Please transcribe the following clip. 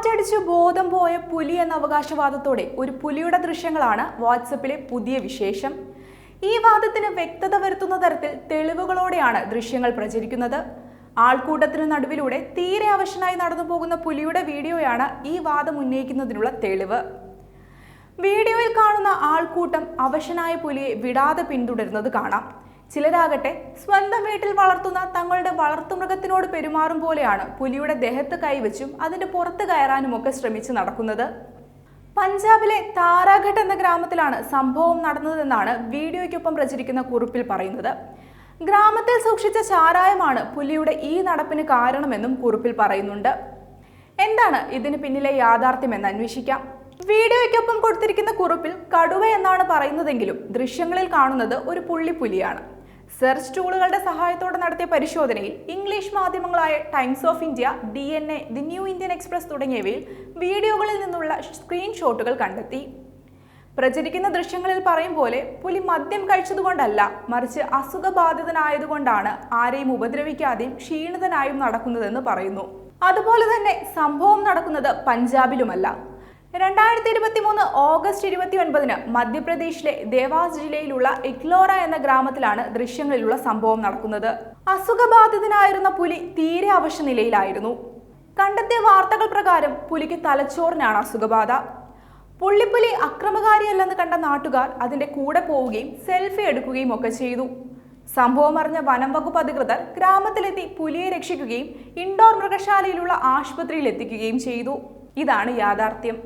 കാറ്റടിച്ച് ബോധം പോയ പുലി എന്ന അവകാശവാദത്തോടെ ഒരു പുലിയുടെ ദൃശ്യങ്ങളാണ് വാട്സപ്പിലെ പുതിയ വിശേഷം. ഈ വാദത്തിന് വ്യക്തത വരുത്തുന്ന തരത്തിൽ തെളിവുകളോടെയാണ് ദൃശ്യങ്ങൾ പ്രചരിക്കുന്നത്. ആൾക്കൂട്ടത്തിന് നടുവിലൂടെ തീരെ അവശനായി നടന്നു പോകുന്ന പുലിയുടെ വീഡിയോയാണ് ഈ വാദം ഉന്നയിക്കുന്നതിനുള്ള തെളിവ്. വീഡിയോയിൽ കാണുന്ന ആൾക്കൂട്ടം അവശനായ പുലിയെ വിടാതെ പിന്തുടരുന്നത് കാണാം. ചിലരാകട്ടെ സ്വന്തം വീട്ടിൽ വളർത്തുന്ന തങ്ങളുടെ വളർത്തുമൃഗത്തിനോട് പെരുമാറും പോലെയാണ് പുലിയുടെ ദേഹത്ത് കൈവച്ചും അതിന്റെ പുറത്ത് കയറാനുമൊക്കെ ശ്രമിച്ച് നടക്കുന്നത്. പഞ്ചാബിലെ താരാഘട്ട് എന്ന ഗ്രാമത്തിലാണ് സംഭവം നടന്നതെന്നാണ് വീഡിയോയ്ക്കൊപ്പം പ്രചരിക്കുന്ന കുറിപ്പിൽ പറയുന്നത്. ഗ്രാമത്തിൽ സൂക്ഷിച്ച ചാരായമാണ് പുലിയുടെ ഈ നടപ്പിന് കാരണമെന്നും കുറിപ്പിൽ പറയുന്നുണ്ട്. എന്താണ് ഇതിന് പിന്നിലെ യാഥാർത്ഥ്യം എന്ന് അന്വേഷിക്കാം. വീഡിയോയ്ക്കൊപ്പം കൊടുത്തിരിക്കുന്ന കുറിപ്പിൽ കടുവ എന്നാണ് പറയുന്നതെങ്കിലും ദൃശ്യങ്ങളിൽ കാണുന്നത് ഒരു പുള്ളിപ്പുലിയാണ്. സെർച്ച് ടൂളുകളുടെ സഹായത്തോടെ നടത്തിയ പരിശോധനയിൽ English മാധ്യമങ്ങളായ Times of India D N A the New Indian Express തുടങ്ങിയവയിൽ വീഡിയോകളിൽ നിന്നുള്ള സ്ക്രീൻഷോട്ടുകൾ കണ്ടെത്തി. പ്രചരിക്കുന്ന ദൃശ്യങ്ങളിൽ പറയും പോലെ പുലി മദ്യം കഴിച്ചതുകൊണ്ടല്ല മറിച്ച് അസുഖബാധിതനായതുകൊണ്ടാണ് ആരെയും ഉപദ്രവിക്കാതെയും ക്ഷീണിതനായും നടക്കുന്നതെന്ന് പറയുന്നു. അതുപോലെ തന്നെ സംഭവം നടക്കുന്നത് പഞ്ചാബിലുമല്ല. രണ്ടായിരത്തി ഇരുപത്തി മൂന്ന് ഓഗസ്റ്റ് ഇരുപത്തി ഒൻപതിന് മധ്യപ്രദേശിലെ ദേവാസ് ജില്ലയിലുള്ള ഇക്ലോറ എന്ന ഗ്രാമത്തിലാണ് ദൃശ്യങ്ങളിലുള്ള സംഭവം നടക്കുന്നത്. അസുഖബാധിതനായിരുന്ന പുലി തീരെ അവശ നിലയിലായിരുന്നു. കണ്ടെത്തിയ വാർത്തകൾ പ്രകാരം പുലിക്ക് തലച്ചോറിനാണ് അസുഖബാധ. പുള്ളിപ്പുലി അക്രമകാരിയല്ലെന്ന് കണ്ട നാട്ടുകാർ അതിന്റെ കൂടെ പോവുകയും സെൽഫി എടുക്കുകയും ഒക്കെ ചെയ്തു. സംഭവം അറിഞ്ഞ വനം വകുപ്പ് അധികൃതർ ഗ്രാമത്തിലെത്തി പുലിയെ രക്ഷിക്കുകയും ഇൻഡോർ മൃഗശാലയിലുള്ള ആശുപത്രിയിൽ എത്തിക്കുകയും ചെയ്തു. ഇതാണ് യാഥാർത്ഥ്യം.